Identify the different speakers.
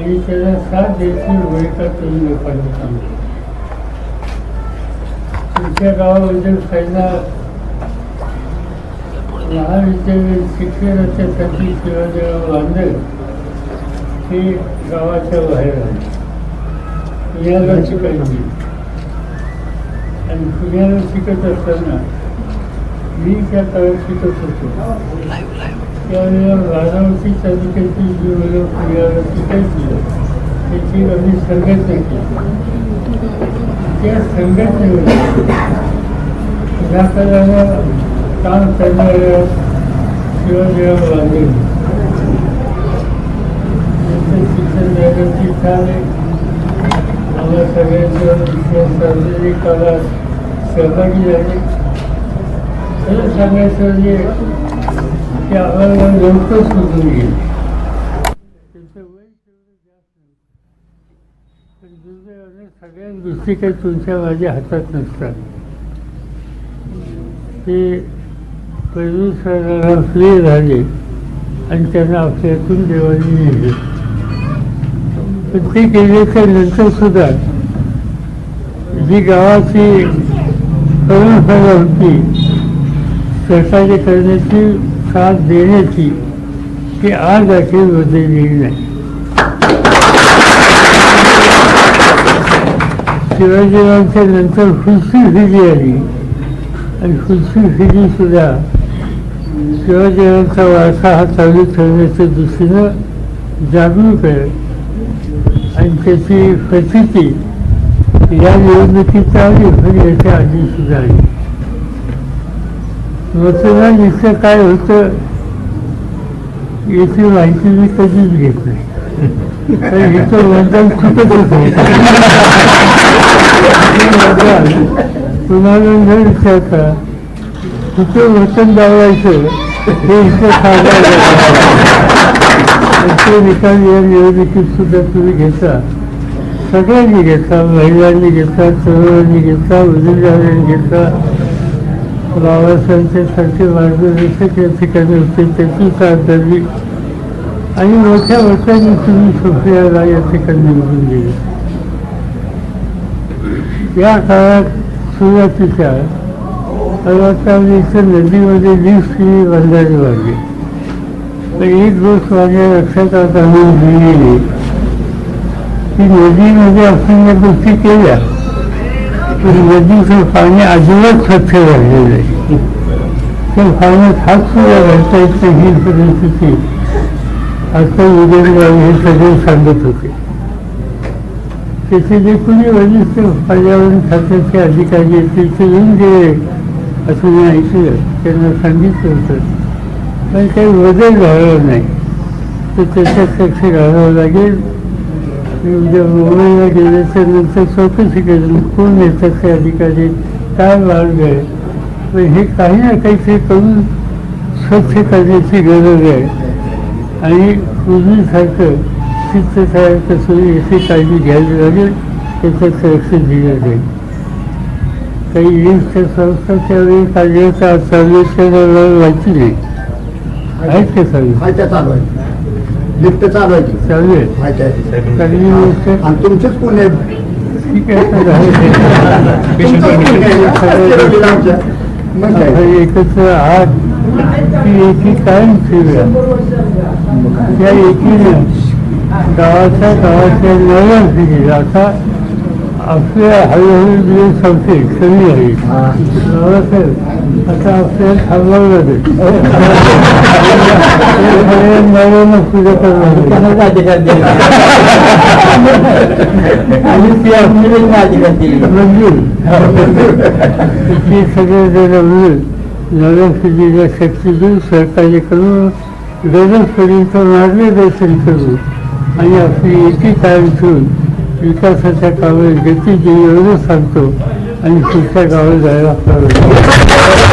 Speaker 1: आणि त्याला साथ द्यायची भूमिका तुम्ही लोकांनी सांगतो तुमच्या गावाबद्दल फायदा महाविद्यालयीन शिक्षणाच्यासाठी शिवाजीराव बांधल हे गावाच्या बाहेर आहे पुण्याला शिकायची आणि पुण्याला शिकत असताना मी त्या काळात शिकत होतो. त्यावेळेला राजावती तालुक्याची जी मुलं पुण्याला शिकायची त्याची आम्ही संघटना केली. त्या संघटनेमध्ये या काम करणाऱ्या शिवाजीराव बांधे यांचं शिक्षण जागृती झाले. आम्हा सगळ्यांचं सार्वजनिक कामात सहभागी झाले. खरं सांगायचं म्हणजे की आम्हाला लवकर सुचून येईल सगळ्या गोष्टी काही तुमच्या माझ्या हातात नसतात. ते प्रदूषणाला फ्री झाले आणि त्यांना आपल्यातून देवाने नेले. पण ते केल्याच्यानंतर सुद्धा जी गावाची प्रदूषणा होती सरकारने करण्याची साथ देण्याची ती आज अखेर बदललेली नाही। शिवाजीरावांच्या नंतर खुशी फिरी आली आणि खुशी फिरी सुद्धा शिवाजीरावांचा वारसा हा चालू ठेवण्याच्या दृष्टीनं जागरूक हो आहे आणि त्याची प्रचिती या निवडणुकीच्या आली पण याच्या आधी सुद्धा आली मतदान इतकं काय होतं याची माहिती मी कधीच घेत नाही. कारण इथं मतदान चुकतच तुम्हाला न विचारता कुठं वचन लावायचं हे इथं सांगायचं निकाल या निवडणुकीत सुद्धा तुम्ही घेता. सगळ्यांनी घेता महिलांनी घेता तरुणांनी घेता वडीलधाऱ्यांनी घेता. बाबासाहेबांच्यासाठी सारखे मार्गदर्शक या ठिकाणी होते. त्याची साथ धरली आणि मोठ्या वर्षांनी तुम्ही सुप्रियाला या ठिकाणी निवडून गेली. या काळात सुरुवातीच्या इथं नदीमध्ये लिफ्ट ही बंधारे वाढली तर एक गोष्ट माझ्या लक्षात आता मी लिहिलेली की नदीमध्ये आपण या गोष्टी केल्या. पण नदीचं पाणी अजिबात स्वच्छ राहिलेलं नाही. त्या पाण्यात हात सुद्धा घालता येत नाही ही परिस्थिती. आता उदयनराव हे सगळे सांगत होते. त्याचे जे कोणी वरिष्ठ पर्यावरण खात्याचे अधिकारी आहेत तिथे येऊन गेले असं मी ऐकलं. त्यांना सांगितलं होतं. पण काही बदल झाला नाही. तर त्याच्यात घालावं लागेल. उद्या मुंबईला गेल्याच्यानंतर चौकशी करेन कोण येतात ते अधिकारी काय मार्ग आहे पण हे काही ना काहीतरी करून स्वच्छ करण्याची गरज आहे. आणि पूर्वीसारखं चित्रसारखं सोयी याची काळजी घ्यायला लागेल त्याच्यात लक्ष दिलं जाईल काही लिफ्टच्या संस्था त्यावेळी कार्यरत चालू त्याला माहिती नाही आहेत का चालू
Speaker 2: माहिती आहे, चालू आहे लिफ्ट चालू आहे.
Speaker 1: चालू आहे.
Speaker 2: माहिती. आणि तुमचेच पुणे
Speaker 1: ठीक आहे. एकत्र आहात. ती एकी कायम ठेवूया त्या एकीनं गावाच्या गावाच्या नव्या पिढीला आता आपल्या हळूहळू दिवस संपतील कमी आहे
Speaker 2: हा.
Speaker 1: आता आपल्याला थांबावं लागेल नव्यानं पुढे करणार आणि ती आपली ती मिळून नव्या शक्ती देऊन सहकार्य करून गरजपर्यंत मार्गदर्शन करू आणि आपली एकी कायम ठेवून विकासाच्या कामे गती देऊ सांगतो. आणि पुढच्या गावाला जायला आपल्याला